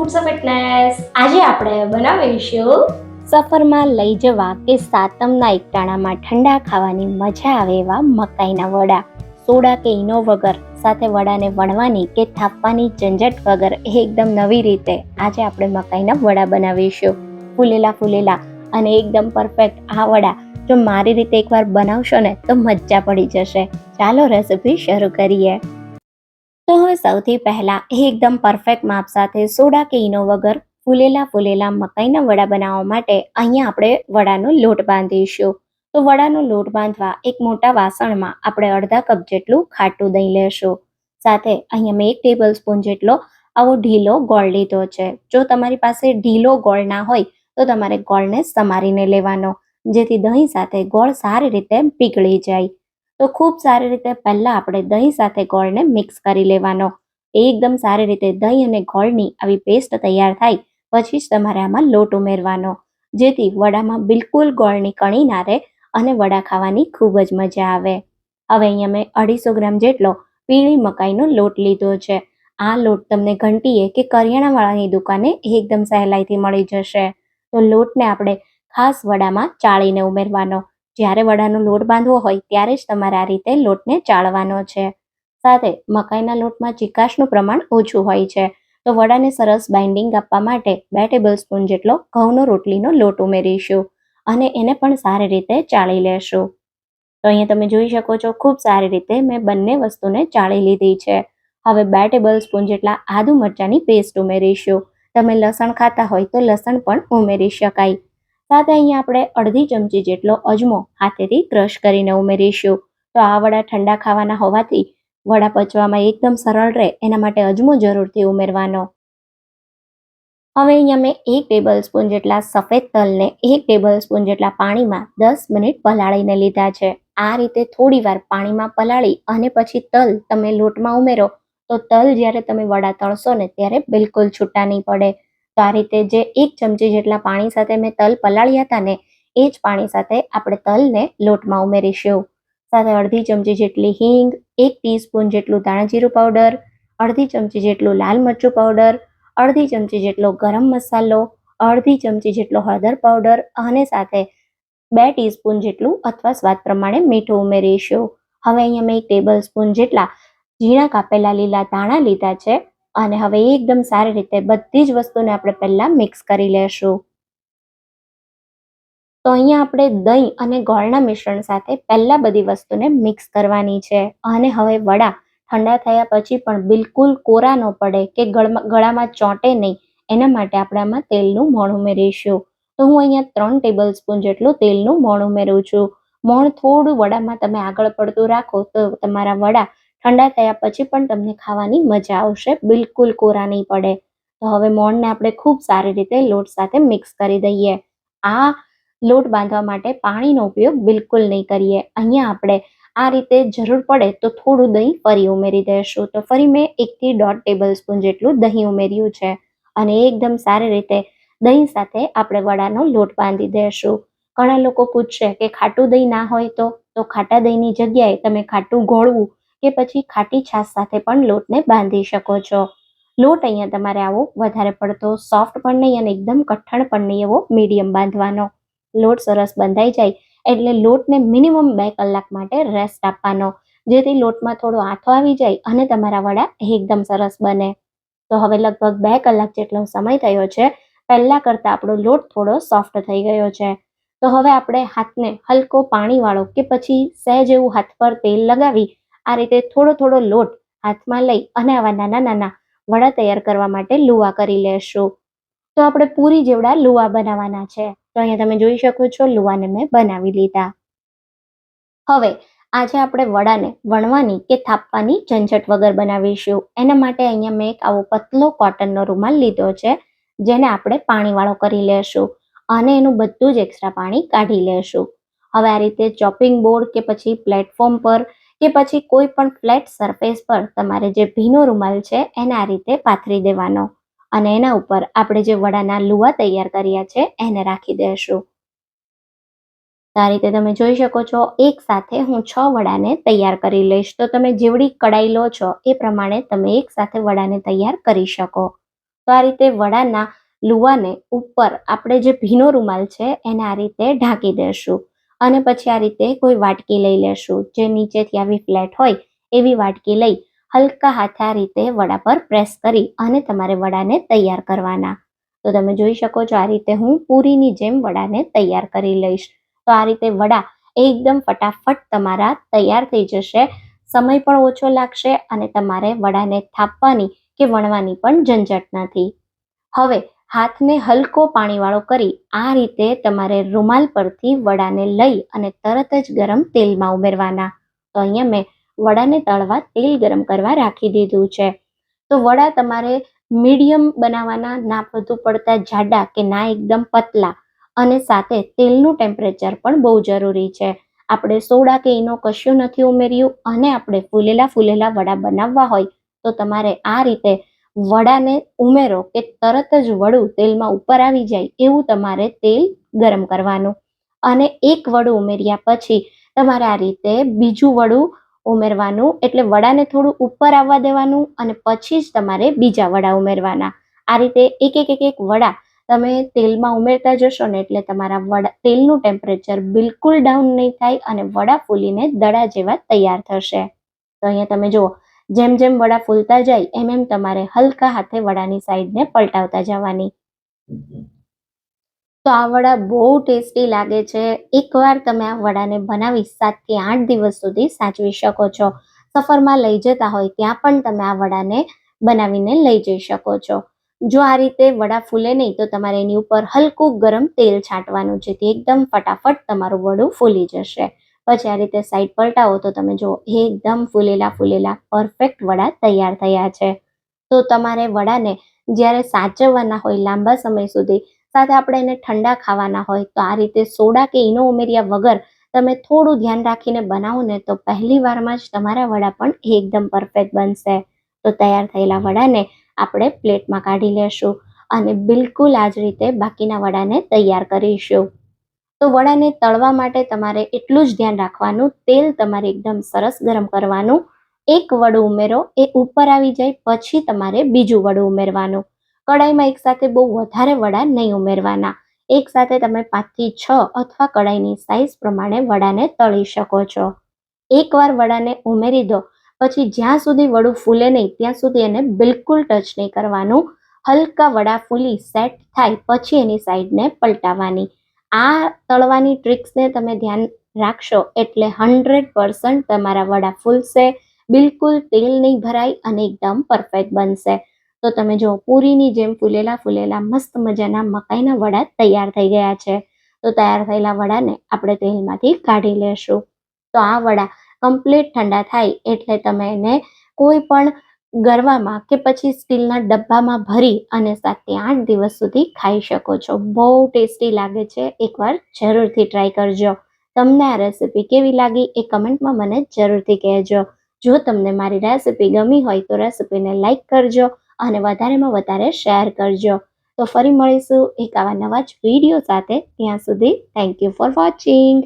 Foods of fitness આજે આપણે બનાવીશું સફરમાં લઈ જવા કે સાતમના એકટાણામાં ઠંડા ખાવાની મજા આવે એવા મકાઈના વડા. સોડા કે ઈનો વગર, સાથે વડાને વણવાની કે થાપવાની ઝંઝટ વગર એ એકદમ નવી રીતે આજે આપણે મકાઈના વડા બનાવીશું. ફૂલેલા ફૂલેલા અને એકદમ પરફેક્ટ આ વડા. જો મારી રીતે એકવાર બનાવશો ને તો મજા પડી જશે. ચાલો રેસીપી શરૂ કરીએ. તો હવે સૌથી પહેલા એકદમ પરફેક્ટ માપ સાથે સોડા કે ઈનો વગર ફૂલેલા ફૂલેલા મકાઈના વડા બનાવવા માટે અહીંયા આપણે વડાનો લોટ બાંધીશું. તો વડાનો લોટ બાંધવા એક મોટા વાસણમાં આપણે અડધા કપ જેટલું ખાટું દહીં લેશું. સાથે અહીંયા મેં એક ટેબલ સ્પૂન જેટલો આવો ઢીલો ગોળ લીધો છે. જો તમારી પાસે ઢીલો ગોળ ના હોય તો તમારે ગોળને સમારીને લેવાનો, જેથી દહીં સાથે ગોળ સારી રીતે પીગળી જાય. તો ખૂબ સારી રીતે પહેલાં આપણે દહીં સાથે ગોળને મિક્સ કરી લેવાનો. એકદમ સારી રીતે દહીં અને ગોળની આવી પેસ્ટ તૈયાર થાય, પછી જ તમારે આમાં લોટ ઉમેરવાનો. જેથી વડામાં બિલકુલ ગોળની કણી ના રહે અને વડા ખાવાની ખૂબ જ મજા આવે. હવે અહીંયા મેં અઢીસો ગ્રામ જેટલો પીળી મકાઈનો લોટ લીધો છે. આ લોટ તમને ઘંટીએ કે કરિયાણાવાળાની દુકાને એકદમ સહેલાઈથી મળી જશે. તો લોટને આપણે ખાસ વડામાં ચાળીને ઉમેરવાનો. જ્યારે વડાનો લોટ બાંધવો હોય ત્યારે જ તમારે આ રીતે લોટને ચાળવાનો છે. સાથે મકાઈના લોટમાં ચીકાશનું પ્રમાણ ઓછું હોય છે. તો વડાને સરસ બાઇન્ડિંગ આપવા માટે બે ટેબલ સ્પૂન જેટલો ઘઉંનો રોટલીનો લોટ ઉમેરીશું અને એને પણ સારી રીતે ચાળી લેશું. તો અહીંયા તમે જોઈ શકો છો, ખૂબ સારી રીતે મેં બંને વસ્તુને ચાળી લીધી છે. હવે બે ટેબલ સ્પૂન જેટલા આદુ મરચાંની પેસ્ટ ઉમેરીશું. તમે લસણ ખાતા હોય તો લસણ પણ ઉમેરી શકાય. સાથે અહીંયા આપણે અડધી ચમચી જેટલો અજમો હાથેથી ક્રશ કરીને ઉમેરીશું. તો આ વડા ઠંડા ખાવાના હોવાથી વડા પચવામાં એકદમ સરળ રહે, એના માટે અજમો જરૂરથી ઉમેરવાનો. હવે અહીંયા મેં એક ટેબલ સ્પૂન જેટલા સફેદ તલને એક ટેબલ સ્પૂન જેટલા પાણીમાં દસ મિનિટ પલાળીને લીધા છે. આ રીતે થોડી વાર પાણીમાં પલાળી અને પછી તલ તમે લોટમાં ઉમેરો. તો તલ જ્યારે તમે વડા તળશો ને ત્યારે બિલકુલ છૂટા નહીં પડે. તો આ રીતે જે એક ચમચી જેટલા પાણી સાથે મેં તલ પલાળ્યા હતા ને, એ જ પાણી સાથે આપણે તલને લોટમાં ઉમેરીશું. સાથે અડધી ચમચી જેટલી હિંગ, એક ટીસ્પૂન જેટલું ધાણાજીરું પાવડર, અડધી ચમચી જેટલું લાલ મરચું પાવડર, અડધી ચમચી જેટલો ગરમ મસાલો, અડધી ચમચી જેટલો હળદર પાવડર અને સાથે બે ટીસ્પૂન જેટલું અથવા સ્વાદ પ્રમાણે મીઠું ઉમેરીશું. હવે અહીંયા મેં એક ટેબલ સ્પૂન જેટલા ઝીણા કાપેલા લીલા ધાણા લીધા છે. અને હવે એકદમ સારી રીતે બધી જ વસ્તુને આપણે પહેલાં મિક્સ કરી લેશું. તો અહીંયા આપણે દહીં અને ગોળના મિશ્રણ સાથે પહેલાં બધી વસ્તુને મિક્સ કરવાની છે. અને હવે વડા ઠંડા થયા પછી પણ બિલકુલ કોરા ન પડે કે ગળમાં ચોંટે નહીં. એના માટે આપણે આમાં તેલનું મોણ ઉમેરીશું. તો હું અહીંયા ત્રણ ટેબલ સ્પૂન જેટલું તેલનું મોણ ઉમેરું છું. મોણ થોડું વડામાં તમે આગળ પડતું રાખો તો તમારા વડા ઠંડા થયા પછી પણ તમને ખાવાની મજા આવશે. બિલકુલ કોરા નહીં પડે. તો હવે મોણને આપણે ખૂબ સારી રીતે લોટ સાથે મિક્સ કરી દઈએ. આ લોટ બાંધવા માટે પાણીનો ઉપયોગ બિલકુલ નહીં કરીએ. અહીંયા આપણે આ રીતે જરૂર પડે તો થોડું દહીં ફરી ઉમેરી દઈશું. તો ફરી મેં એકથી દોઢ ટેબલ સ્પૂન જેટલું દહીં ઉમેર્યું છે. અને એકદમ સારી રીતે દહીં સાથે આપણે વડાનો લોટ બાંધી દઈશું. ઘણા લોકો પૂછશે કે ખાટું દહીં ના હોય તો? તો ખાટા દહીંની જગ્યાએ તમે ખાટું ઘોળવું કે પછી ખાટી છાશ સાથે પણ લોટને બાંધી શકો છો. લોટ અહીંયા તમારે આવો વધારે પડતો સોફ્ટ પણ નહીં અને એકદમ કઠણ પણ નહીં એવો મીડિયમ બાંધવાનો. લોટ સરસ બંધાઈ જાય એટલે લોટને મિનિમમ બે કલાક માટે રેસ્ટ આપવાનો. જેથી લોટમાં થોડો આથો આવી જાય અને તમારા વડા એકદમ સરસ બને. તો હવે લગભગ બે કલાક જેટલો સમય થયો છે. પહેલાં કરતાં આપણો લોટ થોડો સોફ્ટ થઈ ગયો છે. તો હવે આપણે હાથને હલકો પાણીવાળો કે પછી સહેજ એવું હાથ પર તેલ લગાવી આ રીતે થોડો થોડો લોટ હાથમાં લઈ અને આવા નાના નાના વડા તૈયાર કરવા માટે લુવા કરી લેશું. તો આપણે પૂરી જેવડા લુવા બનાવવાના છે. તો અહીંયા તમે જોઈ શકો છો લુવાને મેં બનાવી લીધા. હવે આજે આપણે વડાને વણવાની કે થાપવાની ઝંઝટ વગર બનાવીશું. એના માટે અહીંયા મેં એક આવો પતલો કોટનનો રૂમાલ લીધો છે, જેને આપણે પાણીવાળો કરી લેશું અને એનું બધું જ એક્સ્ટ્રા પાણી કાઢી લેશું. હવે આ રીતે ચોપિંગ બોર્ડ કે પછી પ્લેટફોર્મ પર કે પછી કોઈ પણ ફ્લેટ સરફેસ પર તમારે જે ભીનો રૂમાલ છે એને આ રીતે પાથરી દેવાનો. અને એના ઉપર આપણે જે વડાના લુવા તૈયાર કર્યા છે એને રાખી તો આ રીતે તમે જોઈ શકો છો, એક સાથે હું છ વડાને તૈયાર કરી લઈશ. તો તમે જેવડી કડાઈ લો છો એ પ્રમાણે તમે એક સાથે વડાને તૈયાર કરી શકો. તો આ રીતે વડાના લુવાને ઉપર આપણે જે ભીનો રૂમાલ છે એને આ રીતે ઢાંકી દેશું. અને પછી આ રીતે કોઈ વાટકી લઈ લેશું. જે નીચેથી આવી ફ્લેટ હોય, એવી વાટકી લઈ હલકા હાથે આ રીતે વડા પર પ્રેસ કરી અને તમારે વડાને તૈયાર કરવાના. તો તમે જોઈ શકો છો આ રીતે હું પૂરીની જેમ વડાને તૈયાર કરી લઈશ. તો આ રીતે વડા એકદમ ફટાફટ તમારા તૈયાર થઈ જશે. સમય પણ ઓછો લાગશે અને તમારે વડાને થાપવાની કે વણવાની પણ ઝંઝટ નથી. હવે હાથને હલકો પાણીવાળો કરી આ રીતે તમારે રૂમાલ પરથી વડાને લઈ અને તરત જ ગરમ તેલમાં ઉમેરવાના. તો અહીંયા મેં વડાને તળવા તેલ ગરમ કરવા રાખી દીધું છે. તો વડા તમારે મીડિયમ બનાવવાના, ના વધુ પડતા જાડા કે ના એકદમ પતલા. અને સાથે તેલનું ટેમ્પરેચર પણ બહુ જરૂરી છે. આપણે સોડા કે એનો કશું નથી ઉમેર્યું અને આપણે ફૂલેલા ફૂલેલા વડા બનાવવા હોય તો તમારે આ રીતે વડાને ઉમેરો કે તરત જ વડું તેલમાં ઉપર આવી જાય એવું તમારે તેલ ગરમ કરવાનું. અને એક વડું ઉમેર્યા પછી તમારે આ રીતે બીજું વડું ઉમેરવાનું. એટલે વડાને થોડું ઉપર આવવા દેવાનું અને પછી જ તમારે બીજા વડા ઉમેરવાના. આ રીતે એક એક એક એક વડા તમે તેલમાં ઉમેરતા જશો ને એટલે તમારા વડા તેલનું ટેમ્પરેચર બિલકુલ ડાઉન નહીં થાય અને વડા ફૂલીને દડા જેવા તૈયાર થશે. તો અહીંયા તમે જુઓ જેમ જેમ વડા ફૂલતા જાય, એમ એમ તમારે હલકા હાથે વડાની સાઈડને પલટાવતા જવાની. તો આ વડા બહુ ટેસ્ટી લાગે છે. એકવાર તમે આ વડાને બનાવી સાતથી આઠ દિવસ સુધી સાચવી શકો છો. સફરમાં લઈ જતા હોય ત્યાં પણ તમે આ વડાને બનાવીને લઈ જઈ શકો છો. જો આ રીતે વડા ફૂલે નહીં, તો તમારે એની ઉપર હલકું ગરમ તેલ છાંટવાનું, જેથી એકદમ ફટાફટ તમારું વડું ફૂલી જશે. પછી આ રીતે સાઈડ પલટાવો તો તમે જુઓ, એકદમ ફૂલેલા ફૂલેલા પરફેક્ટ વડા તૈયાર થયા છે. તો તમારે વડાને જ્યારે સાચવવાના હોય લાંબા સમય સુધી, સાથે આપણે એને ઠંડા ખાવાના હોય, તો આ રીતે સોડા કે ઈનો ઉમેર્યા વગર તમે થોડું ધ્યાન રાખીને બનાવો ને તો પહેલી વારમાં જ તમારા વડા પણ એકદમ પરફેક્ટ બનશે. તો તૈયાર થયેલા વડાને આપણે પ્લેટમાં કાઢી લેશું અને બિલકુલ આ જ રીતે બાકીના વડાને તૈયાર કરીશું. તો વડાને તળવા માટે તમારે એટલું જ ધ્યાન રાખવાનું, તેલ તમારે એકદમ સરસ ગરમ કરવાનું. એક વડું ઉમેરો, એ ઉપર આવી જાય, પછી તમારે બીજું વડું ઉમેરવાનું. કડાઈમાં એકસાથે બહુ વધારે વડા નહીં ઉમેરવાના. એકસાથે તમે પાંચથી છ અથવા કડાઈની સાઇઝ પ્રમાણે વડાને તળી શકો છો. એકવાર વડાને ઉમેરી દો, પછી જ્યાં સુધી વડું ફૂલે નહીં, ત્યાં સુધી એને બિલકુલ ટચ નહીં કરવાનું. હલકા વડા ફૂલી સેટ થાય, પછી એની સાઈડને પલટાવવાની આ તળવાની ટ્રિક્સને તમે ધ્યાન રાખશો એટલે હંડ્રેડ પર્સન્ટ તમારા વડા ફૂલશે, બિલકુલ તેલ નહીં ભરાય અને એકદમ પરફેક્ટ બનશે. તો તમે જો પૂરીની જેમ ફૂલેલા ફૂલેલા મસ્ત મજાના મકાઈના વડા તૈયાર થઈ ગયા છે. તો તૈયાર થયેલા વડાને આપણે તેલમાંથી કાઢી લેશું. તો આ વડા કમ્પ્લીટ ઠંડા થાય એટલે તમે એને કોઈ પણ ગરવામાં કે પછી સ્ટીલના ડબ્બામાં ભરી અને સાતથી આઠ દિવસ સુધી ખાઈ શકો છો. બહુ ટેસ્ટી લાગે છે. એકવાર જરૂરથી ટ્રાય કરજો. તમને આ રેસીપી કેવી લાગી એ કમેન્ટમાં મને જરૂરથી કહેજો. જો તમને મારી રેસિપી ગમી હોય તો રેસીપીને લાઇક કરજો અને વધારેમાં વધારે શેર કરજો. તો ફરી મળીશું એક આવા નવા જ વીડિયો સાથે. ત્યાં સુધી થેન્ક યુ ફોર વોચિંગ